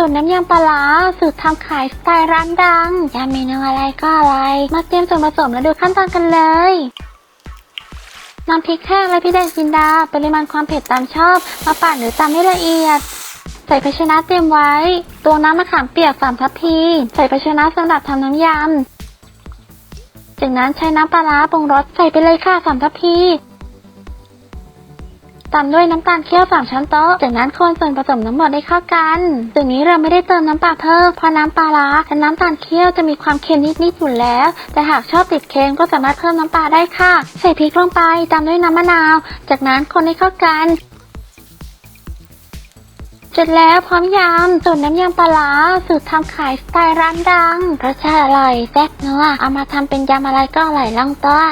สูตรน้ำยำปลาร้าสูตรทำขายสไตล์ร้านดังจะเมนูอะไรก็อะไร มาเตรียมส่วนผสมและดูขั้นตอนกันเลยนำพริกแห้งและพริกแดงจินดา ปริมาณความเผ็ดตามชอบ มาปั่นหรือตำให้ละเอียด ใส่ภาชนะเตรียมไว้ตวงน้ำมะขามเปียกสามทัพพี ใส่ภาชนะสำหรับทำน้ำยำจากนั้นใช้น้ำปลาร้าปรุงรสใส่ไปเลยค่ะสามทัพพี ตามด้วยน้ำตาลเคี่ยวสามช้อนโต๊ะ จากนั้นคนส่วนผสมทั้งหมดให้เข้ากันส่วนนี้เราไม่ได้เติมน้ำปลาเพิ่มเพราะน้ำปลาร้าและน้ำตาลเคี่ยวจะมีความเค็มนิดๆอยู่แล้ว แต่หากชอบติดเค็มก็สามารถเพิ่มน้ำปลาได้ค่ะ ใส่พริกลงไปตามด้วยน้ำมะนาว จากนั้นคนให้เข้ากันเสร็จแล้วพร้อมยำสูตรน้ำยำปลาร้าสูตรทำขายสไตล์ร้านดังรสชาติอร่อยแซ่บนัวเอามาทำเป็นยำอะไรก็อร่อยล่องตัว